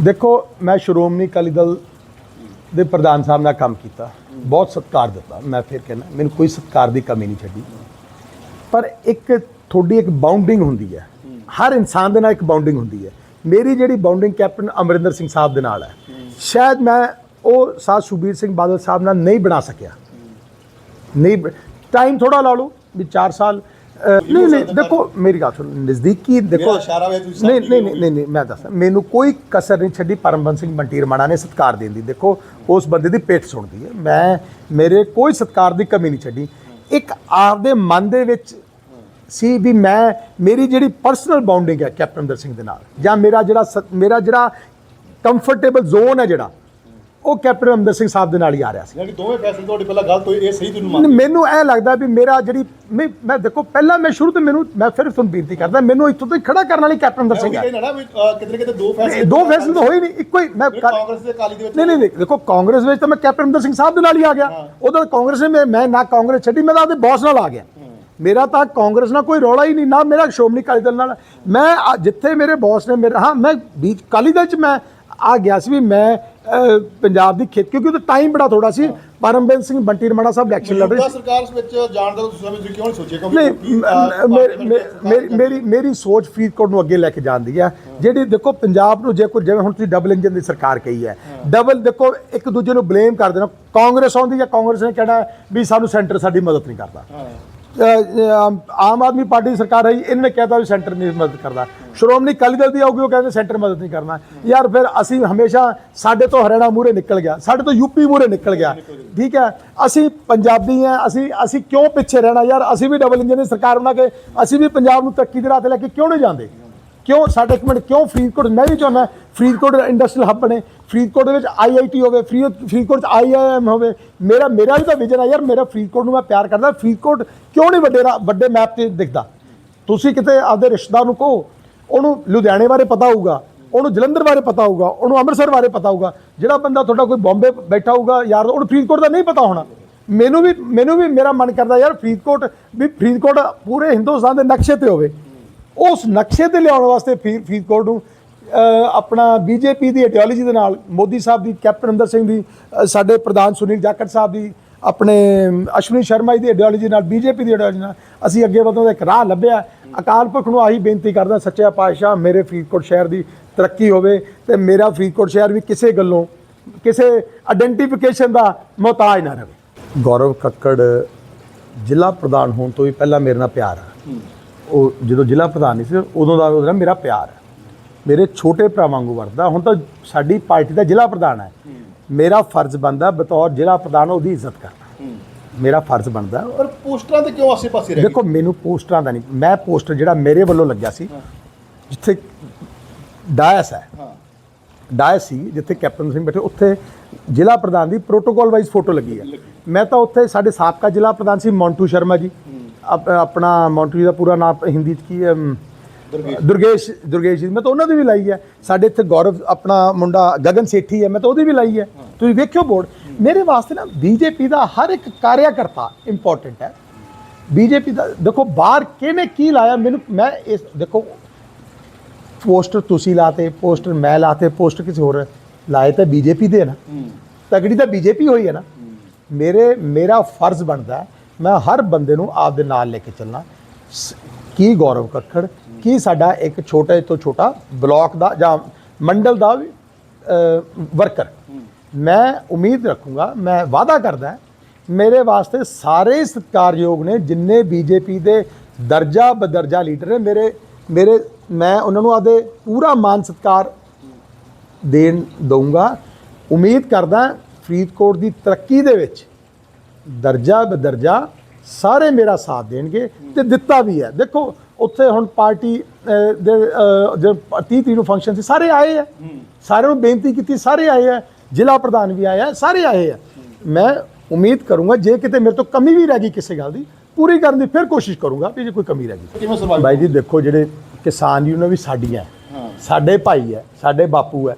ਦੇਖੋ, ਮੈਂ ਸ਼੍ਰੋਮਣੀ ਅਕਾਲੀ ਦਲ ਦੇ ਪ੍ਰਧਾਨ ਸਾਹਿਬ ਨਾਲ ਕੰਮ ਕੀਤਾ। ਬਹੁਤ ਸਤਿਕਾਰ ਦਿੱਤਾ। ਮੈਂ ਫਿਰ ਕਹਿੰਦਾ, ਮੈਨੂੰ ਕੋਈ ਸਤਿਕਾਰ ਦੀ ਕਮੀ ਨਹੀਂ ਛੱਡੀ। ਪਰ ਇੱਕ ਤੁਹਾਡੀ ਇੱਕ ਬਾਉਂਡਿੰਗ ਹੁੰਦੀ ਹੈ। ਹਰ ਇਨਸਾਨ ਦੇ ਨਾਲ ਇੱਕ ਬਾਉਂਡਿੰਗ ਹੁੰਦੀ ਹੈ। ਮੇਰੀ ਜਿਹੜੀ ਬਾਉਂਡਿੰਗ ਕੈਪਟਨ ਅਮਰਿੰਦਰ ਸਿੰਘ ਸਾਹਿਬ ਦੇ ਨਾਲ ਹੈ। ਸ਼ਾਇਦ ਮੈਂ ਉਹ ਸਾਥ ਸੁਬੀਰ ਸਿੰਘ ਬਾਦਲ ਸਾਹਿਬ ਨਾਲ ਨਹੀਂ ਬਣਾ ਸਕਿਆ। ਨਹੀਂ ਟਾਈਮ ਥੋੜਾ ਲਾ ਲਓ ਵੀ 4 ਸਾਲ ਨਹੀਂ ਨਹੀਂ ਦੇਖੋ ਮੇਰੀ ਗੱਲ ਸੁਣ ਨਜ਼ਦੀਕੀ ਦੇਖੋ ਇਸ਼ਾਰਾ ਵੇ ਤੁਸੀਂ ਨਹੀਂ ਨਹੀਂ ਨਹੀਂ ਨਹੀਂ ਮੈਂ ਦੱਸਾਂ ਮੈਨੂੰ ਕੋਈ ਕਸਰ ਨਹੀਂ ਛੱਡੀ ਪਰਮਬੰਸ ਸਿੰਘ ਬੰਟੀ ਰਮਾਣਾ ਨੇ ਸਤਕਾਰ ਦੇਣ ਦੀ। ਦੇਖੋ ਉਸ ਬੰਦੇ ਦੀ ਪੇਟ ਸੁਣਦੀ ਹੈ। ਮੈਂ ਮੇਰੇ ਕੋਈ ਸਤਕਾਰ ਦੀ ਕਮੀ ਨਹੀਂ ਛੱਡੀ। ਇੱਕ ਆਪਦੇ ਮਨ ਦੇ ਵਿੱਚ ਸੀ ਵੀ ਮੈਂ ਮੇਰੀ ਜਿਹੜੀ ਪਰਸਨਲ ਬਾਉਂਡਿੰਗ ਹੈ ਕੈਪਟਨ ਅਮਰਿੰਦਰ ਸਿੰਘ ਦੇ ਨਾਲ ਜਾਂ ਮੇਰਾ ਜਿਹੜਾ ਮੇਰਾ ਜਿਹੜਾ ਕੰਫਰਟੇਬਲ ਜ਼ੋਨ ਹੈ ਜਿਹੜਾ ਉਹ ਕੈਪਟਨ ਅਮਰਿੰਦਰ ਸਿੰਘ ਸਾਹਿਬ ਦੇ ਨਾਲ ਹੀ ਆ ਰਿਹਾ ਸੀ। ਯਾਨੀ ਦੋਵੇਂ ਫੈਸਲੇ ਤੁਹਾਡੇ ਪਹਿਲਾਂ ਗਲਤ ਹੋਏ ਇਹ ਸਹੀ ਤੁਹਾਨੂੰ ਮੰਨ ਮੈਨੂੰ ਐ ਲੱਗਦਾ ਵੀ ਮੇਰਾ ਜਿਹੜੀ ਮੈਂ ਮੈਂ ਦੇਖੋ ਪਹਿਲਾਂ ਮੈਂ ਸ਼ੁਰੂ ਤੋਂ ਮੈਨੂੰ ਮੈਂ ਫਿਰ ਤੁਹਾਨੂੰ ਬੇਨਤੀ ਕਰਦਾ ਮੈਨੂੰ ਇੱਥੋਂ ਤੋਂ ਹੀ ਖੜਾ ਕਰਨ ਵਾਲੀ ਕੈਪਟਨ ਅਮਰਿੰਦਰ ਸਿੰਘ ਹੈ ਕਿਤੇ ਕਿਤੇ ਦੋ ਫੈਸਲੇ ਇਹ ਦੋ ਫੈਸਲੇ ਤਾਂ ਹੋਏ ਨਹੀਂ ਇੱਕੋ ਹੀ ਮੈਂ ਕਾਂਗਰਸ ਦੇ ਅਕਾਲੀ ਦੇ ਵਿੱਚ ਨਹੀਂ ਨਹੀਂ ਦੇਖੋ ਕਾਂਗਰਸ ਵਿੱਚ ਤਾਂ ਮੈਂ ਕੈਪਟਨ ਅਮਰਿੰਦਰ ਸਿੰਘ ਸਾਹਿਬ ਦੇ ਨਾਲ ਹੀ ਆ ਗਿਆ। ਉਦੋਂ ਕਾਂਗਰਸ ਨੇ ਮੈਂ- ਮੈਂ ਨਾ ਕਾਂਗਰਸ ਛੱਡੀ ਮੈਂ ਤਾਂ ਆਪਦੇ ਬੌਸ ਨਾਲ ਆ ਗਿਆ। ਮੇਰਾ ਤਾਂ ਕਾਂਗਰਸ ਨਾਲ ਕੋਈ ਰੌਲਾ ਹੀ ਨਹੀਂ ਨਾ ਮੇਰਾ ਸ਼੍ਰੋਮਣੀ ਅਕਾਲੀ ਦਲ ਨਾਲ। ਮੈਂ ਜਿੱਥੇ ਮੇਰੇ ਬੌਸ ਨੇ ਮੇਰੇ ਹਾਂ ਮੈਂ ਅਕਾਲੀ ਦਲ ਚ ਮੈਂ ਆ ਗਿਆ ਸੀ ਵੀ ਮੈਂ ਪੰਜਾਬ ਦੀ ਖੇਤ ਕਿਉਂਕਿ ਉਹਦਾ ਟਾਈਮ ਬੜਾ ਥੋੜਾ ਸੀ। ਪਰਮਬੰਦ ਸਿੰਘ ਬੰਟੀ ਰਮਣਾ ਸਾਹਿਬ ਇਲੈਕਸ਼ਨ ਲੜ ਰਹੇ ਸੀ। ਸਰਕਾਰ ਵਿੱਚ ਜਾਣ ਦਾ ਸਮੇਂ ਤੁਸੀਂ ਕਿਉਂ ਨਹੀਂ ਸੋਚਿਆ? ਕਿਉਂਕਿ ਮੇਰੀ- ਮੇਰੀ ਸੋਚ ਫਰੀਦਕੋਟ ਨੂੰ ਅੱਗੇ ਲੈ ਕੇ ਜਾਂਦੀ ਹੈ। ਜਿਹੜੀ ਦੇਖੋ ਪੰਜਾਬ ਨੂੰ ਜੇ ਕੋਈ ਜਿਵੇਂ ਹੁਣ ਤੁਸੀਂ ਡਬਲ ਇੰਜਨ ਦੀ ਸਰਕਾਰ ਕਹੀ ਹੈ। ਡਬਲ ਦੇਖੋ ਇੱਕ ਦੂਜੇ ਨੂੰ ਬਲੇਮ ਕਰ ਦੇਣਾ ਕਾਂਗਰਸ ਆਉਂਦੀ ਹੈ ਕਾਂਗਰਸ ਨੇ ਕਹਿਣਾ ਵੀ ਸਾਨੂੰ ਸੈਂਟਰ ਸਾਡੀ ਮਦਦ ਨਹੀਂ ਕਰਦਾ। ਆਮ ਆਦਮੀ ਪਾਰਟੀ ਦੀ ਸਰਕਾਰ ਆਈ ਇਹਨਾਂ ਨੇ ਕਹਿਤਾ ਵੀ ਸੈਂਟਰ ਨਹੀਂ ਮਦਦ ਕਰਦਾ। ਸ਼੍ਰੋਮਣੀ ਅਕਾਲੀ ਦਲ ਦੀ ਆਊਗੀ, ਉਹ ਕਹਿੰਦੇ ਸੈਂਟਰ ਮਦਦ ਨਹੀਂ ਕਰਨਾ। ਯਾਰ ਫਿਰ ਅਸੀਂ ਹਮੇਸ਼ਾ ਸਾਡੇ ਤੋਂ ਹਰਿਆਣਾ ਮੂਰੇ ਨਿਕਲ ਗਿਆ, ਸਾਡੇ ਤੋਂ ਯੂਪੀ ਮੂਰੇ ਨਿਕਲ ਗਿਆ। ਠੀਕ ਹੈ? ਅਸੀਂ ਪੰਜਾਬੀ ਆ ਅਸੀਂ ਅਸੀਂ ਕਿਉਂ ਪਿੱਛੇ ਰਹਿਣਾ? ਯਾਰ ਅਸੀਂ ਵੀ ਡਬਲ ਇੰਜਨ ਦੀ ਸਰਕਾਰ ਬਣਾ ਕੇ ਅਸੀਂ ਵੀ ਪੰਜਾਬ ਨੂੰ ਤਰੱਕੀ ਦੇ ਰਾਹ ਤੇ ਲੈ ਕੇ ਕਿਉਂ ਨਹੀਂ ਜਾਂਦੇ? ਕਿਉਂ ਸਾਡੇ ਇੱਕ ਮਿੰਟ, ਕਿਉਂ ਫਰੀਦਕੋਟ, ਮੈਂ ਵੀ ਚਾਹੁੰਦਾ, ਫਰੀਦਕੋਟ ਇੰਡਸਟਰੀਅਲ ਹੱਬ ਬਣੇ, ਫਰੀਦਕੋਟ ਦੇ ਵਿੱਚ ਆਈਆਈਟੀ ਹੋਵੇ ਫਰੀਦ ਫਰੀਦਕੋਟ ਚ ਆਈਆਈਐਮ ਹੋਵੇ, ਮੇਰਾ ਮੇਰਾ ਵੀ ਤਾਂ ਵਿਜ਼ਨ ਹੈ ਯਾਰ, ਮੇਰਾ ਫਰੀਦਕੋਟ ਨੂੰ ਮੈਂ ਪਿਆਰ ਕਰਦਾ, ਫਰੀਦਕੋਟ ਕਿਉਂ ਨਹੀਂ ਵੱਡੇ ਰਾ- ਵੱਡੇ ਮੈਪ ਤੇ ਦਿਖਦਾ? ਤੁਸੀਂ ਕਿਤੇ ਆਪਦੇ ਰਿਸ਼ਤੇਦਾਰ ਨੂੰ ਕਹੋ, ਉਹਨੂੰ ਲੁਧਿਆਣੇ ਬਾਰੇ ਪਤਾ ਹੋਊਗਾ, ਉਹਨੂੰ ਜਲੰਧਰ ਬਾਰੇ ਪਤਾ ਹੋਊਗਾ, ਉਹਨੂੰ ਅੰਮ੍ਰਿਤਸਰ ਬਾਰੇ ਪਤਾ ਹੋਊਗਾ, ਜਿਹੜਾ ਬੰਦਾ ਤੁਹਾਡਾ ਕੋਈ ਬੰਬੇ ਬੈਠਾ ਹੋਊਗਾ, ਯਾਰ, ਉਹਨੂੰ ਫਰੀਦਕੋਟ ਦਾ ਨਹੀਂ ਪਤਾ ਹੋਣਾ। ਮੈਨੂੰ ਵੀ ਮੈਨੂੰ ਵੀ ਮੇਰਾ ਮਨ ਕਰਦਾ ਯਾਰ, ਫਰੀਦਕੋਟ, ਵੀ ਫਰੀਦਕੋਟ ਪੂਰੇ ਹਿੰਦੁਸਤਾਨ ਦੇ ਨਕਸ਼ੇ ਤੇ ਹੋਵੇ। ਉਸ ਨਕਸ਼ੇ ਤੇ ਲਿਆਉਣ ਵਾਸਤੇ ਫਰੀ- ਫਰੀਦਕੋਟ ਨੂੰ ਆਪਣਾ ਬੀਜੇਪੀ ਦੀ ਆਈਡੀਓਲੋਜੀ ਦੇ ਨਾਲ ਮੋਦੀ ਸਾਹਿਬ ਦੀ ਕੈਪਟਨ ਅਮਰਿੰਦਰ ਸਿੰਘ ਦੀ ਸਾਡੇ ਪ੍ਰਧਾਨ ਸੁਨੀਲ ਜਾਖੜ ਸਾਹਿਬ ਦੀ ਆਪਣੇ ਅਸ਼ਵਨੀ ਸ਼ਰਮਾ ਜੀ ਦੀ ਆਈਡੀਓਲੋਜੀ ਨਾਲ ਬੀਜੇਪੀ ਦੀ ਆਈਡੀਓਲੋਜੀ ਨਾਲ ਅਸੀਂ ਅੱਗੇ ਵਧਣ ਦਾ ਇੱਕ ਰਾਹ ਲੱਭਿਆ। ਅਕਾਲ ਪੁਰਖ ਨੂੰ ਆਹੀ ਬੇਨਤੀ ਕਰਦਾ ਸੱਚਾ ਪਾਤਸ਼ਾਹ ਮੇਰੇ ਫਰੀਦਕੋਟ ਸ਼ਹਿਰ ਦੀ ਤਰੱਕੀ ਹੋਵੇ ਤੇ ਮੇਰਾ ਫਰੀਦਕੋਟ ਸ਼ਹਿਰ ਵੀ ਕਿਸੇ ਗੱਲੋਂ ਕਿਸੇ ਆਇਡੈਂਟੀਫਿਕੇਸ਼ਨ ਦਾ ਮੁਹਤਾਜ ਨਾ ਰਹੇ। ਗੌਰਵ ਕੱਕੜ ਜ਼ਿਲ੍ਹਾ ਪ੍ਰਧਾਨ ਹੋਣ ਤੋਂ ਵੀ ਪਹਿਲਾਂ ਮੇਰੇ ਨਾਲ ਪਿਆਰ ਆ। ਉਹ ਜਦੋਂ ਜ਼ਿਲ੍ਹਾ ਪ੍ਰਧਾਨ ਨਹੀਂ ਸੀ ਉਦੋਂ ਦਾ ਉਹਦਾ ਮੇਰਾ ਪਿਆਰ ਹੈ। ਮੇਰੇ ਛੋਟੇ ਭਰਾ ਵਾਂਗੂ ਵਰਤਦਾ। ਹੁਣ ਤਾਂ ਸਾਡੀ ਪਾਰਟੀ ਦਾ ਜ਼ਿਲ੍ਹਾ ਪ੍ਰਧਾਨ ਹੈ। ਮੇਰਾ ਫਰਜ਼ ਬਣਦਾ ਬਤੌਰ ਜ਼ਿਲ੍ਹਾ ਪ੍ਰਧਾਨ ਉਹਦੀ ਇੱਜ਼ਤ ਕਰਨਾ। ਮੇਰਾ ਫਰਜ਼ ਬਣਦਾ। ਪਰ ਪੋਸਟਰਾਂ ਤੇ ਕਿਉਂ ਆਸੇ-ਪਾਸੇ ਰਹਿ ਗਏ? ਦੇਖੋ ਮੈਨੂੰ ਪੋਸਟਰਾਂ ਦਾ ਨਹੀਂ ਮੈਂ ਪੋਸਟਰ ਜਿਹੜਾ ਮੇਰੇ ਵੱਲੋਂ ਲੱਗਿਆ ਸੀ ਜਿੱਥੇ ਡਾਇਸ ਹੈ। ਹਾਂ। ਡਾਇਸ ਸੀ ਜਿੱਥੇ ਕੈਪਟਨ ਸਿੰਘ ਬੈਠੇ। ਉੱਥੇ ਜ਼ਿਲ੍ਹਾ ਪ੍ਰਧਾਨ ਦੀ ਪ੍ਰੋਟੋਕਾਲ ਵਾਈਜ਼ ਫੋਟੋ ਲੱਗੀ ਹੈ। ਮੈਂ ਤਾਂ ਉੱਥੇ ਸਾਡੇ ਸਾਬਕਾ ਜ਼ਿਲ੍ਹਾ ਪ੍ਰਧਾਨ ਸੀ ਮੌਂਟੂ ਸ਼ਰਮਾ ਜੀ। ਆਪ- ਆਪਣਾ ਮੌਂਟੂ ਜੀ ਦਾ ਪੂਰਾ ਨਾਮ ਹਿੰਦੀ ਚ ਕੀ ਹੈ ਅਮ, ਦੁਰਗੇਸ਼। ਦੁਰਗੇਸ਼ ਜੀ ਮੈਂ ਤਾਂ ਉਹਨਾਂ ਦੀ ਵੀ ਲਾਈ ਹੈ। ਸਾਡੇ ਇੱਥੇ ਗੌਰਵ ਆਪਣਾ ਮੁੰਡਾ ਗਗਨ ਸੇਠੀ ਹੈ ਮੈਂ ਤਾਂ ਉਹਦੀ ਵੀ ਲਾਈ ਹੈ। ਤੁਸੀਂ ਵੇਖਿਓ ਬੋਰਡ। ਮੇਰੇ ਵਾਸਤੇ ਨਾ ਬੀਜੇਪੀ ਦਾ ਹਰ ਇੱਕ ਕਾਰਿਆਕਰਤਾ ਇੰਪੋਰਟੈਂਟ ਹੈ। ਬੀਜੇਪੀ ਦਾ ਦੇਖੋ ਬਾਹਰ ਕਿਹਨੇ ਕੀ ਲਾਇਆ ਮੈਨੂੰ ਮੈਂ ਇਸ ਦੇਖੋ ਪੋਸਟਰ ਤੁਸੀਂ ਲਾਤੇ ਪੋਸਟਰ ਮੈਂ ਲਾਤੇ ਪੋਸਟਰ ਕਿਸੇ ਹੋਰ ਲਾਏ ਤਾਂ ਬੀਜੇਪੀ ਦੇ ਨਾ। ਤਗੜੀ ਤਾਂ ਬੀਜੇਪੀ ਹੋਈ ਹੈ ਨਾ। ਮੇਰੇ ਮੇਰਾ ਫਰਜ਼ ਬਣਦਾ ਹੈ, ਮੈਂ ਹਰ ਬੰਦੇ ਨੂੰ ਆਪ ਦੇ ਨਾਲ ਲੈ ਕੇ ਚੱਲਣਾ। ਸ- ਕੀ ਗੌਰਵ ਕੱਖੜ, ਕੀ ਸਾਡਾ ਇੱਕ ਛੋਟੇ ਤੋਂ ਛੋਟਾ ਬਲਾਕ ਦਾ ਜਾਂ ਮੰਡਲ ਦਾ ਵਰਕਰ। ਮੈਂ ਉਮੀਦ ਰੱਖੂੰਗਾ, ਮੈਂ ਵਾਅਦਾ ਕਰਦਾ ਮੇਰੇ ਵਾਸਤੇ ਸਾਰੇ ਸਤਿਕਾਰਯੋਗ ਨੇ ਜਿੰਨੇ ਬੀਜੇਪੀ ਦੇ ਦਰਜਾ ਬਦਰਜਾ ਲੀਡਰ ਨੇ, ਮੇਰੇ ਮੇਰੇ, ਮੈਂ ਉਹਨਾਂ ਨੂੰ ਆਦੇ ਪੂਰਾ ਮਾਨ ਸਤਿਕਾਰ ਦੇਣ ਦਊਂਗਾ। ਉਮੀਦ ਕਰਦਾ ਫਰੀਦਕੋਟ ਦੀ ਤਰੱਕੀ ਦੇ ਵਿੱਚ ਦਰਜਾ ਬਦਰਜਾ ਸਾਰੇ ਮੇਰਾ ਸਾਥ ਦੇਣਗੇ ਤੇ ਦਿੱਤਾ ਵੀ ਹੈ। ਦੇਖੋ ਉੱਥੇ ਹੁਣ ਪਾਰਟੀ ਦੇ ਜੋ 30 ਤਰੀਕ ਨੂੰ ਫੰਕਸ਼ਨ ਸੀ ਸਾਰੇ ਆਏ ਆ। ਸਾਰਿਆਂ ਨੂੰ ਬੇਨਤੀ ਕੀਤੀ ਸਾਰੇ ਆਏ ਆ। ਜ਼ਿਲ੍ਹਾ ਪ੍ਰਧਾਨ ਵੀ ਆਇਆ ਸਾਰੇ ਆਏ ਆ। ਮੈਂ ਉਮੀਦ ਕਰੂੰਗਾ ਜੇ ਕਿਤੇ ਮੇਰੇ ਤੋਂ ਕਮੀ ਵੀ ਰਹਿ ਗਈ ਕਿਸੇ ਗੱਲ ਦੀ ਪੂਰੀ ਕਰਨ ਦੀ ਫਿਰ ਕੋਸ਼ਿਸ਼ ਕਰੂੰਗਾ ਵੀ ਜੇ ਕੋਈ ਕਮੀ ਰਹਿ ਗਈ। ਬਾਈ ਜੀ ਦੇਖੋ ਜਿਹੜੇ ਕਿਸਾਨ ਯੂਨੀਅਨ ਵੀ ਸਾਡੀਆਂ। ਸਾਡੇ ਭਾਈ ਹੈ ਸਾਡੇ ਬਾਪੂ ਹੈ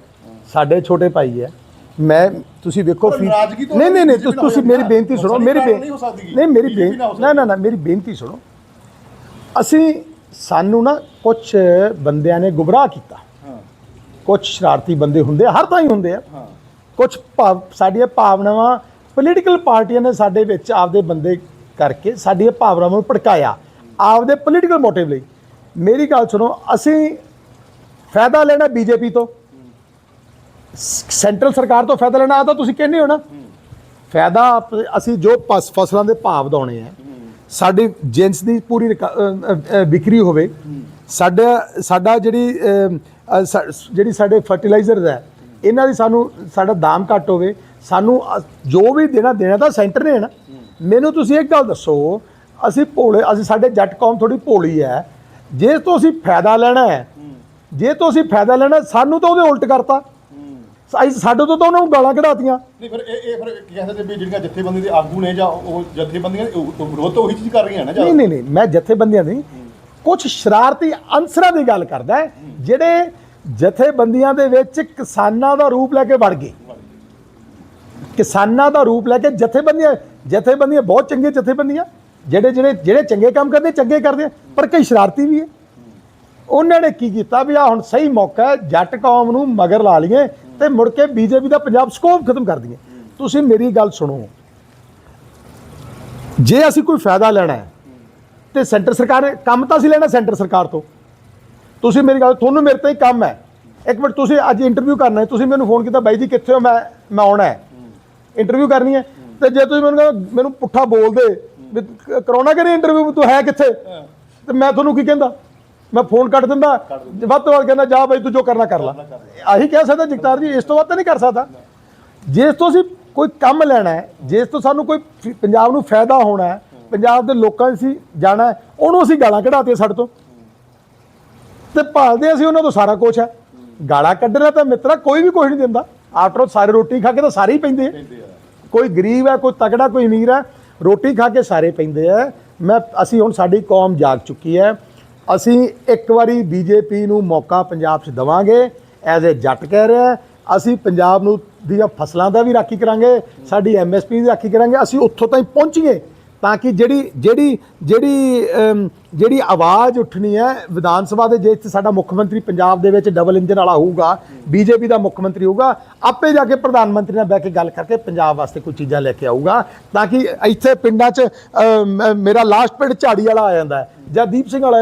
ਸਾਡੇ ਛੋਟੇ ਭਾਈ ਹੈ। ਮੈਂ ਤੁਸੀਂ ਵੇਖੋ ਪਰ ਫੀ- ਨਾਰਾਜ਼ਗੀ ਤੋਂ ਨਹੀਂ ਨਹੀਂ ਨਹੀਂ ਤੁਸੀਂ- ਤੁਸੀਂ ਮੇਰੀ ਬੇਨਤੀ। ਸੁਣੋ ਮੇਰੀ ਬੇਨਤੀ ਨਹੀਂ ਹੋ ਸਕਦੀ। ਨਹੀਂ ਮੇਰੀ BJP ਨਾਲ ਹੋ ਬੇਨਤੀ ਨਾ ਨਾ ਨਾ ਮੇਰੀ ਬੇਨਤੀ ਸੁਣੋ। ਅਸੀਂ ਸਾਨੂੰ ਨਾ ਕੁਝ ਬੰਦਿਆਂ ਨੇ ਗੁੰਮਰਾਹ ਕੀਤਾ। ਹਾਂ। ਕੁਝ ਸ਼ਰਾਰਤੀ ਬੰਦੇ ਹੁੰਦੇ ਆ, ਹਰ ਥਾਂ ਹੀ ਹੁੰਦੇ ਆ। ਹਾਂ। ਕੁਝ ਭਾਵ ਸਾਡੀਆਂ ਭਾਵਨਾਵਾਂ ਪੋਲੀਟੀਕਲ ਪਾਰਟੀਆਂ ਨੇ ਸਾਡੇ ਵਿੱਚ ਆਪਦੇ ਬੰਦੇ ਕਰਕੇ ਸਾਡੀਆਂ ਭਾਵਨਾਵਾਂ ਨੂੰ ਭੜਕਾਇਆ। ਆਪਦੇ ਪੋਲੀਟੀਕਲ ਮੋਟਿਵ ਲਈ। ਮੇਰੀ ਗੱਲ ਸੁਣੋ ਅਸੀਂ ਫਾਇਦਾ ਲੈਣਾ ਬੀਜੇਪੀ ਤੋਂ। ਸੈਂਟਰਲ ਸਰਕਾਰ ਤੋਂ ਫਾਇਦਾ ਲੈਣਾ ਆ ਤਾਂ ਤੁਸੀਂ ਕਹਿੰਦੇ ਹੋ ਨਾ। ਫਾਇਦਾ ਆਪ- ਅਸੀਂ ਜੋ ਫਸ- ਫਸਲਾਂ ਦੇ ਭਾਅ ਵਧਾਉਣੇ ਆ, ਸਾਡੀ ਜਿੰਸ ਦੀ ਪੂਰੀ ਵਿਕਰੀ ਹੋਵੇ, ਸਾਡਾ ਸਾਡਾ ਜਿਹੜੀ ਜਿਹੜੀ ਸਾਡੇ ਫਰਟੀਲਾਈਜ਼ਰ ਹੈ, ਇਹਨਾਂ ਦੀ ਸਾਨੂੰ, ਸਾਡਾ ਦਾਮ ਘੱਟ ਹੋਵੇ, ਸਾਨੂੰ ਜੋ ਵੀ ਦੇਣਾ ਦੇਣਾ ਤਾਂ ਸੈਂਟਰ ਨੇ ਹੈ ਨਾ। ਮੈਨੂੰ ਤੁਸੀਂ ਇੱਕ ਗੱਲ ਦੱਸੋ, ਅਸੀਂ ਭੋਲੇ, ਅਸੀਂ ਸਾਡੇ ਜੱਟ ਕੌਮ ਥੋੜੀ ਭੋਲੀ ਹੈ, ਜੇ ਤੋਂ ਅਸੀਂ ਫਾਇਦਾ ਲੈਣਾ ਹੈ, ਜੇ ਤੋਂ ਅਸੀਂ ਫਾਇਦਾ ਲੈਣਾ ਸਾਨੂੰ ਤਾਂ ਉਹਦੇ ਉਲਟ ਕਰਤਾ। ਅਸੀਂ ਸਾਡੇ ਤੋਂ ਤਾਂ ਉਹਨਾਂ ਨੂੰ ਗਾਲਾਂ ਕਢਾਤੀਆਂ। ਨਹੀਂ ਫਿਰ ਇਹ ਇਹ ਫਿਰ ਕਹਿੰਦੇ ਨੇ ਵੀ ਜਿਹੜੀਆਂ ਜਥੇਬੰਦੀ ਦੇ ਆਗੂ ਨੇ ਜਾਂ ਉਹ ਜਥੇਬੰਦੀਆਂ ਉਹ ਵਿਰੋਧ ਤਾਂ ਉਹੀ ਚੀਜ਼ ਕਰ ਰਹੀਆਂ ਨਾ ਜਾਂ ਨਹੀਂ ਨਹੀਂ ਨਹੀਂ ਮੈਂ ਜਥੇਬੰਦੀਆਂ ਨਹੀਂ। ਕੁਝ ਸ਼ਰਾਰਤੀ ਅਨਸਰਾਂ ਦੀ ਗੱਲ ਕਰਦਾ ਜਿਹੜੇ ਜਥੇਬੰਦੀਆਂ ਦੇ ਵਿੱਚ ਕਿਸਾਨਾਂ ਦਾ ਰੂਪ ਲੈ ਕੇ ਵੜ ਗਏ। ਕਿਸਾਨਾਂ ਦਾ ਰੂਪ ਲੈ ਕੇ ਜਥੇਬੰਦੀਆਂ ਜਥੇਬੰਦੀਆਂ ਬਹੁਤ ਚੰਗੀਆਂ ਜਥੇਬੰਦੀਆਂ ਜਿਹੜੇ ਜਿਹੜੇ ਜਿਹੜੇ ਚੰਗੇ ਕੰਮ ਕਰਦੇ ਚੰਗੇ ਕਰਦੇ ਪਰ ਕਈ ਸ਼ਰਾਰਤੀ ਵੀ ਹੈ। ਉਹਨਾਂ ਨੇ ਕੀ ਕੀਤਾ ਵੀ ਆ ਹੁਣ ਸਹੀ ਮੌਕਾ ਹੈ ਜੱਟ ਕੌਮ ਨੂੰ ਮਗਰ ਲਾ ਲਈਏ ਤੇ ਮੁੜ ਕੇ ਬੀਜੇਪੀ ਦਾ ਪੰਜਾਬ ਸਕੋਪ ਖਤਮ ਕਰ ਦਈਏ। ਤੁਸੀਂ ਮੇਰੀ ਗੱਲ ਸੁਣੋ। ਜੇ ਅਸੀਂ ਕੋਈ ਫਾਇਦਾ ਲੈਣਾ ਹੈ, ਤੇ ਸੈਂਟਰ ਸਰਕਾਰ ਕੰਮ ਤਾਂ ਅਸੀਂ ਲੈਣਾ ਸੈਂਟਰ ਸਰਕਾਰ ਤੋਂ। ਤੁਸੀਂ ਮੇਰੀ ਗੱਲ, ਤੁਹਾਨੂੰ ਮੇਰੇ ਤੇ ਹੀ ਕੰਮ ਹੈ। ਇੱਕ ਮਿੰਟ, ਤੁਸੀਂ ਅੱਜ ਇੰਟਰਵਿਊ ਕਰਨਾ ਹੈ, ਤੁਸੀਂ ਮੈਨੂੰ ਫੋਨ ਕੀਤਾ, ਬਾਈ ਜੀ ਕਿੱਥੇ ਹੋ? ਮੈਂ ਮੈਂ ਆਉਣਾ ਹੈ। ਇੰਟਰਵਿਊ ਕਰਨੀ ਹੈ। ਤੇ ਜੇ ਤੁਸੀਂ ਮੈਨੂੰ ਕਹੋ ਮੈਨੂੰ ਪੁੱਠਾ ਬੋਲਦੇ, ਵੀ ਕ- ਕਰਾਉਣਾ ਕਿ ਨਹੀਂ ਇੰਟਰਵਿਊ ਤੂੰ ਹੈ ਕਿੱਥੇ? ਤੇ ਮੈਂ ਤੁਹਾਨੂੰ ਕੀ ਕਹਿੰਦਾ? ਮੈਂ ਫੋਨ ਕੱਟ ਦਿੰਦਾ ਵੱਧ ਤੋਂ ਵੱਧ ਕਹਿੰਦਾ ਜਾ ਬਾਈ ਤੂੰ ਜੋ ਕਰਨਾ ਕਰ ਲੈ। ਆਹੀ ਕਹਿ ਸਕਦਾ ਜਗਤਾਰ ਜੀ ਇਸ ਤੋਂ ਵੱਧ ਤਾਂ ਨਹੀਂ ਕਰ ਸਕਦਾ। ਜੇ ਇਸ ਤੋਂ ਅਸੀਂ ਕੋਈ ਕੰਮ ਲੈਣਾ ਹੈ ਜੇ ਇਸ ਤੋਂ ਸਾਨੂੰ ਕੋਈ ਪੰਜਾਬ ਨੂੰ ਫਾਇਦਾ ਹੋਣਾ ਹੈ ਪੰਜਾਬ ਦੇ ਲੋਕਾਂ 'ਚ ਅਸੀਂ ਜਾਣਾ ਉਹਨੂੰ ਅਸੀਂ ਗਾਲਾਂ ਕਢਾਤੀਆਂ ਸਾਡੇ ਤੋਂ। ਤੇ ਭਾਲਦੇ ਅਸੀਂ ਉਹਨਾਂ ਤੋਂ ਸਾਰਾ ਕੁਝ ਹੈ। ਗਾਲਾਂ ਕੱਢਣਾ ਤਾਂ ਮਿੱਤਰਾ ਕੋਈ ਵੀ ਕੁਝ ਨਹੀਂ ਦਿੰਦਾ। ਆਫਟਰ ਸਾਰੇ ਰੋਟੀ ਖਾ ਕੇ ਤਾਂ ਸਾਰੇ ਹੀ ਪੈਂਦੇ ਕੋਈ ਗਰੀਬ ਹੈ ਕੋਈ ਤਕੜਾ ਕੋਈ ਅਮੀਰ ਹੈ ਰੋਟੀ ਖਾ ਕੇ ਸਾਰੇ ਪੈਂਦੇ ਆ। ਮੈਂ ਅਸੀਂ ਹੁਣ ਸਾਡੀ ਕੌਮ ਜਾਗ ਚੁੱਕੀ ਹੈ। ਅਸੀਂ ਇੱਕ ਵਾਰੀ ਬੀਜੇਪੀ ਨੂੰ ਮੌਕਾ ਪੰਜਾਬ 'ਚ ਦਵਾਂਗੇ ਐਜ਼ ਅ ਜੱਟ ਕਹਿ ਰਿਹਾ ਅਸੀਂ ਪੰਜਾਬ ਨੂੰ ਦੀਆਂ ਫਸਲਾਂ ਦਾ ਵੀ ਰਾਖੀ ਕਰਾਂਗੇ ਸਾਡੀ ਐਮਐਸਪੀ ਦੀ ਰਾਖੀ ਕਰਾਂਗੇ ਅਸੀਂ ਉੱਥੋਂ ਤਾਈਂ ਪਹੁੰਚੀਏ ਤਾਂ ਕਿ ਜਿਹੜੀ ਜਿਹੜੀ ਜਿਹੜੀ ਜਿਹੜੀ ਆਵਾਜ਼ ਉੱਠਣੀ ਹੈ ਵਿਧਾਨ ਸਭਾ ਦੇ ਜੇ ਇੱਥੇ ਸਾਡਾ ਮੁੱਖ ਮੰਤਰੀ ਪੰਜਾਬ ਦੇ ਵਿੱਚ ਡਬਲ ਇੰਜਨ ਵਾਲਾ ਹੋਊਗਾ ਬੀਜੇਪੀ ਦਾ ਮੁੱਖ ਮੰਤਰੀ ਹੋਊਗਾ ਆਪੇ ਜਾ ਕੇ ਪ੍ਰਧਾਨ ਮੰਤਰੀ ਨਾਲ ਬਹਿ ਕੇ ਗੱਲ ਕਰਕੇ ਪੰਜਾਬ ਵਾਸਤੇ ਕੋਈ ਚੀਜ਼ਾਂ ਲੈ ਕੇ ਆਊਗਾ ਤਾਂ ਕਿ ਇੱਥੇ ਪਿੰਡਾਂ 'ਚ ਅਮ, ਮੇਰਾ ਲਾਸਟ ਪਿੰਡ ਝਾੜੀ ਵਾਲਾ ਆ ਜਾਂਦਾ ਹੈ। ਜਾਂ ਦੀਪ ਸਿੰਘ ਵਾਲਾ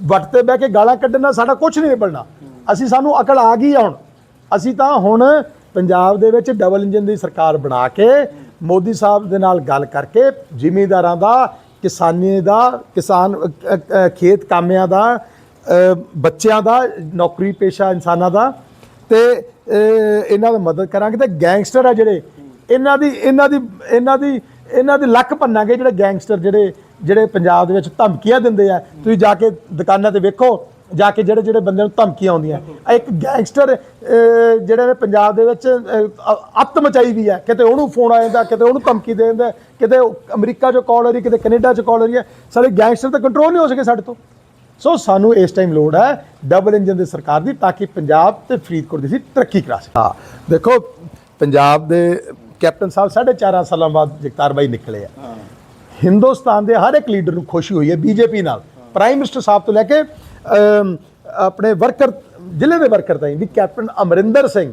ਵੱਟ ਤੇ ਬਹਿ ਕੇ ਗਾਲਾਂ ਕੱਢਣਾ ਸਾਡਾ ਕੁਝ ਨਹੀਂ ਨਿਬੜਨਾ। ਅਸੀਂ ਸਾਨੂੰ ਅਕਲ ਆ ਗਈ ਆ ਹੁਣ। ਅਸੀਂ ਤਾਂ ਹੁਣ ਪੰਜਾਬ ਦੇ ਵਿੱਚ ਡਬਲ ਇੰਜਨ ਦੀ ਸਰਕਾਰ ਬਣਾ ਕੇ ਮੋਦੀ ਸਾਹਿਬ ਦੇ ਨਾਲ ਗੱਲ ਕਰਕੇ ਜ਼ਿਮੀਂਦਾਰਾਂ ਦਾ ਕਿਸਾਨੀ ਦਾ, ਕਿਸਾਨ ਖੇਤ ਕਾਮਿਆਂ ਦਾ ਬੱਚਿਆਂ ਦਾ, ਨੌਕਰੀ ਪੇਸ਼ਾ ਇਨਸਾਨਾਂ ਦਾ ਤੇ ਇਹਨਾਂ ਦਾ ਮਦਦ ਕਰਾਂਗੇ ਤੇ ਗੈਂਗਸਟਰ ਆ ਜਿਹੜੇ, ਇਹਨਾਂ ਦੀ ਇਹਨਾਂ ਦੀ ਇਹਨਾਂ ਦੀ ਇਹਨਾਂ ਦੀ ਲੱਕ ਭੰਨਾਂਗੇ ਜਿਹੜੇ ਗੈਂਗਸਟਰ ਜਿਹੜੇ ਜਿਹੜੇ ਪੰਜਾਬ ਦੇ ਵਿੱਚ ਧਮਕੀਆਂ ਦਿੰਦੇ ਆ, ਤੁਸੀਂ ਜਾ ਕੇ ਦੁਕਾਨਾਂ ਤੇ ਵੇਖੋ, ਜਾ ਕੇ ਜਿਹੜੇ ਜਿਹੜੇ ਬੰਦੇ ਨੂੰ ਧਮਕੀਆਂ ਆਉਂਦੀਆਂ। ਆਹ ਇੱਕ ਗੈਂਗਸਟਰ ਜਿਹੜੇ ਨੇ ਪੰਜਾਬ ਦੇ ਵਿੱਚ ਅੱਤ ਮਚਾਈ ਵੀ ਹੈ। ਕਿਤੇ ਉਹਨੂੰ ਫੋਨ ਆ ਜਾਂਦਾ, ਕਿਤੇ ਉਹਨੂੰ ਧਮਕੀ ਦੇ ਦਿੰਦਾ, ਕਿਤੇ ਅਮਰੀਕਾ 'ਚੋਂ ਕਾਲ ਆ ਰਹੀ, ਕਿਤੇ ਕੈਨੇਡਾ 'ਚ ਕਾਲ ਆ ਰਹੀ ਹੈ। ਸਾਡੇ ਗੈਂਗਸਟਰ ਤਾਂ ਕੰਟਰੋਲ ਨਹੀਂ ਹੋ ਸਕੇ ਸਾਡੇ ਤੋਂ। ਸੋ ਸਾਨੂੰ ਇਸ ਟਾਈਮ ਲੋੜ ਹੈ ਡਬਲ ਇੰਜਨ ਦੀ ਸਰਕਾਰ ਦੀ, ਤਾਂ ਕਿ ਪੰਜਾਬ ਤੇ ਫਰੀਦਕੋਟ ਦੀ ਸੀ ਤਰੱਕੀ ਕਰਾ ਸਕੇ ਹਾਂ, ਦੇਖੋ, ਪੰਜਾਬ ਦੇ ਕੈਪਟਨ ਸਾਹਿਬ ਸਾਢੇ ਚਾਰਾਂ ਸਾਲਾਂ ਬਾਅਦ ਜਗਤਾਰ ਬਾਈ ਨਿਕਲੇ ਆ। ਹਿੰਦੁਸਤਾਨ ਦੇ ਹਰ ਇੱਕ ਲੀਡਰ ਨੂੰ ਖੁਸ਼ੀ ਹੋਈ ਹੈ ਬੀਜੇਪੀ ਨਾਲ। ਪ੍ਰਾਈਮ ਮਿਨਿਸਟਰ ਸਾਹਿਬ ਤੋਂ ਲੈ ਕੇ ਆਪਣੇ ਵਰਕਰ ਜ਼ਿਲ੍ਹੇ ਦੇ ਵਰਕਰ ਤਾਈਂ ਵੀ ਕੈਪਟਨ ਅਮਰਿੰਦਰ ਸਿੰਘ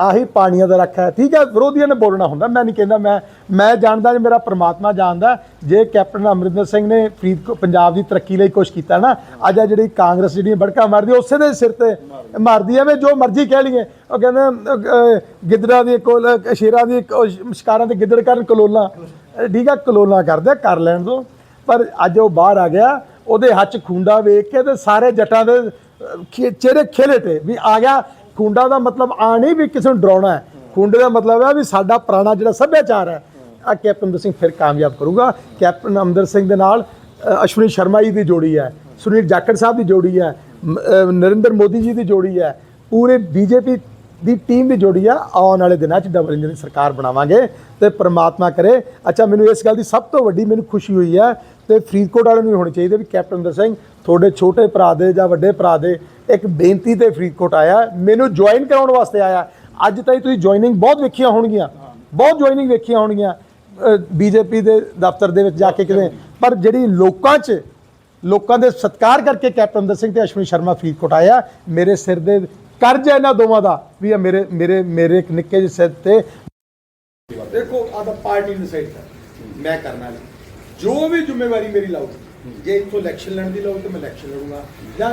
ਆਹੀ ਪਾਣੀਆਂ ਦਾ ਰੱਖਾ ਹੈ ਠੀਕ ਹੈ ਵਿਰੋਧੀਆਂ ਨੇ ਬੋਲਣਾ ਹੁੰਦਾ ਮੈਂ ਨਹੀਂ ਕਹਿੰਦਾ ਮੈਂ ਮੈਂ ਜਾਣਦਾ ਜੇ ਮੇਰਾ ਪ੍ਰਮਾਤਮਾ ਜਾਣਦਾ ਜੇ ਕੈਪਟਨ ਅਮਰਿੰਦਰ ਸਿੰਘ ਨੇ ਫਰੀਦ ਪੰਜਾਬ ਦੀ ਤਰੱਕੀ ਲਈ ਕੁਝ ਕੀਤਾ ਨਾ ਅੱਜ ਆ ਜਿਹੜੀ ਕਾਂਗਰਸ ਜਿਹੜੀ ਬੜਕਾ ਮਾਰਦੀ ਹੈ, ਉਸੇ ਦੇ ਸਿਰ ਤੇ ਮਾਰਦੀ ਐ ਵੇ ਜੋ ਮਰਜ਼ੀ ਕਹਿ ਲਈਏ। ਉਹ ਕਹਿੰਦੇ ਅਹ, ਅਹ, ਗਿੱਦੜਾਂ ਦੀ ਕੋਲ ਸ਼ੇਰਾਂ ਦੀ ਸ਼ਿਕਾਰਾਂ ਦੇ ਗਿੱਦੜ ਕਰਨ ਕਲੋਲਾਂ। ਠੀਕ ਆ ਕਲੋਲਾਂ ਕਰਦੇ ਕਰ ਲੈਣ ਦੋ। ਪਰ ਅੱਜ ਉਹ ਬਾਹਰ ਆ ਗਿਆ ਉਹਦੇ ਹੱਥ 'ਚ ਖੁੰਡਾ ਵੇਖ ਕੇ ਤੇ ਸਾਰੇ ਜੱਟਾਂ ਦੇ ਖੇ- ਚਿਹਰੇ ਖੇਲੇ ਤੇ ਵੀ ਆ ਗਿਆ। ਖੁੰਡਾ ਦਾ ਮਤਲਬ ਆ ਨਹੀਂ ਵੀ ਕਿਸੇ ਨੂੰ ਡਰਾਉਣਾ ਹੈ। ਖੁੰਡੇ ਦਾ ਮਤਲਬ ਹੈ ਵੀ ਸਾਡਾ ਪੁਰਾਣਾ ਜਿਹੜਾ ਸੱਭਿਆਚਾਰ ਹੈ, ਆ ਕੈਪਟਨ ਅਮਰਿੰਦਰ ਸਿੰਘ ਫਿਰ ਕਾਮਯਾਬ ਕਰੂਗਾ। ਕੈਪਟਨ ਅਮਰਿੰਦਰ ਸਿੰਘ ਦੇ ਨਾਲ ਅਸ਼ਵਨੀ ਸ਼ਰਮਾ ਜੀ ਦੀ ਜੋੜੀ ਹੈ, ਸੁਨੀਲ ਜਾਖੜ ਸਾਹਿਬ ਦੀ ਜੋੜੀ ਹੈ ਨਰਿੰਦਰ ਮੋਦੀ ਜੀ ਦੀ ਜੋੜੀ ਹੈ, ਪੂਰੇ ਬੀਜੇਪੀ ਦੀ ਟੀਮ ਦੀ ਜੋੜੀ ਆ ਆਉਣ ਵਾਲੇ ਦਿਨਾਂ 'ਚ ਡਬਲ ਇੰਜਨ ਦੀ ਸਰਕਾਰ ਬਣਾਵਾਂਗੇ ਤੇ ਪ੍ਰਮਾਤਮਾ ਕਰੇ। ਅੱਛਾ, ਮੈਨੂੰ ਇਸ ਗੱਲ ਦੀ ਸਭ ਤੋਂ ਵੱਡੀ ਮੈਨੂੰ ਖੁਸ਼ੀ ਹੋਈ ਹੈ ਤੇ ਫਰੀਦਕੋਟ ਵਾਲਿਆਂ ਨੂੰ ਵੀ ਹੋਣੀ ਚਾਹੀਦੀ ਵੀ ਕੈਪਟਨ ਅਮਰਿੰਦਰ ਸਿੰਘ ਤੁਹਾਡੇ ਛੋਟੇ ਭਰਾ ਦੇ ਜਾਂ ਵੱਡੇ ਭਰਾ ਦੇ ਇੱਕ ਬੇਨਤੀ ਤੇ ਫਰੀਦਕੋਟ ਆਇਆ, ਮੈਨੂੰ ਜੁਆਇਨ ਕਰਾਉਣ ਵਾਸਤੇ ਆਇਆ। ਅੱਜ ਤਾਈਂ ਤੁਸੀਂ ਜੁਆਇਨਿੰਗ ਬਹੁਤ ਵੇਖੀਆਂ ਹੋਣਗੀਆਂ। ਬਹੁਤ ਜੁਆਇਨਿੰਗ ਵੇਖੀਆਂ ਹੋਣਗੀਆਂ ਬੀਜੇਪੀ ਦੇ ਦਫ਼ਤਰ ਦੇ ਵਿੱਚ ਜਾ ਕੇ ਕਿਤੇ। ਪਰ ਜਿਹੜੀ ਲੋਕਾਂ 'ਚ, ਲੋਕਾਂ ਦੇ ਸਤਿਕਾਰ ਕਰਕੇ ਕੈਪਟਨ ਅਮਰਿੰਦਰ ਸਿੰਘ ਤੇ ਅਸ਼ਵਨੀ ਸ਼ਰਮਾ ਫਰੀਦਕੋਟ ਆਇਆ, ਮੇਰੇ ਸਿਰ ਦੇ ਕਰਜ਼ ਹੈ ਇਹਨਾਂ ਦੋਵਾਂ ਦਾ, ਵੀ ਇਹ ਮੇਰੇ ਮੇਰੇ ਮੇਰੇ ਇੱਕ ਨਿੱਕੇ ਜਿਹੇ ਸਿਰ ਤੇ। ਦੇਖੋ ਆ ਤਾਂ ਪਾਰਟੀ ਡਿਸਾਈਡ ਕਰ ਮੈਂ ਕਰਨਾ ਜੋ ਵੀ ਜ਼ਿੰਮੇਵਾਰੀ ਮੇਰੀ ਲਾਊਗੀ ਜੇ ਇੱਥੋਂ ਇਲੈਕਸ਼ਨ ਲੜਨ ਦੀ ਲਾਊ ਤਾਂ ਮੈਂ ਇਲੈਕਸ਼ਨ ਲੜੂੰਗਾ। ਜਾਂ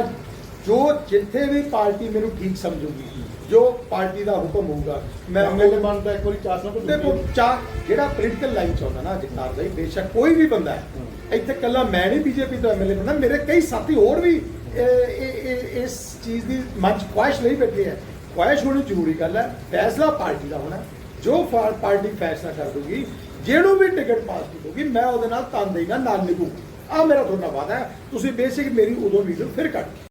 ਜੋ ਜਿੱਥੇ ਵੀ ਪਾਰਟੀ ਮੈਨੂੰ ਠੀਕ ਸਮਝੂਗੀ ਜੋ ਪਾਰਟੀ ਦਾ ਹੁਕਮ ਹੋਊਗਾ ਮੈਂ ਐਮਐਲਏ ਬਣਦਾ ਇੱਕ ਵਾਰੀ ਚਾਸ ਨਾ ਦੇਖੋ ਚਾ ਜਿਹੜਾ ਪੋਲੀਟੀਕਲ ਲਾਈਨ ਚ ਆਉਂਦਾ ਨਾ ਜਗਤਾਰ ਦਾ ਬੇਸ਼ੱਕ ਕੋਈ ਵੀ ਬੰਦਾ ਹੈ ਇੱਥੇ ਕੱਲਾ ਮੈਂ ਨਹੀਂ ਬੀਜੇਪੀ ਦਾ ਐਮਐਲਏ ਬੰਦਾ ਮੇਰੇ ਕਈ ਸਾਥੀ ਹੋਰ ਵੀ ਇਸ ਚੀਜ਼ ਦੀ ਮਨ ਚ ਖੁਆਇਸ਼ ਲਈ ਬੈਠੇ ਹੈ। ਖੁਆਇਸ਼ ਹੋਣੀ ਜ਼ਰੂਰੀ ਗੱਲ ਹੈ ਫੈਸਲਾ ਪਾਰਟੀ ਦਾ ਹੋਣਾ ਜੋ ਪਾਰਟੀ ਫੈਸਲਾ ਕਰ ਦੂਗੀ ਜਿਹਨੂੰ ਵੀ ਟਿਕਟ ਪਾਸ ਕਰੂਗੀ ਮੈਂ ਉਹਦੇ ਨਾਲ ਤਨਦੇਹੀ ਨਾਲ ਨਾਲ ਨਿਭੂ ਆ ਮੇਰਾ ਤੁਹਾਡਾ ਵਾਅਦਾ ਹੈ। ਤੁਸੀਂ ਬੇਸਿਕ ਮੇਰੀ ਉਦੋਂ ਵੀਡੀਓ ਫਿਰ ਕੱਟ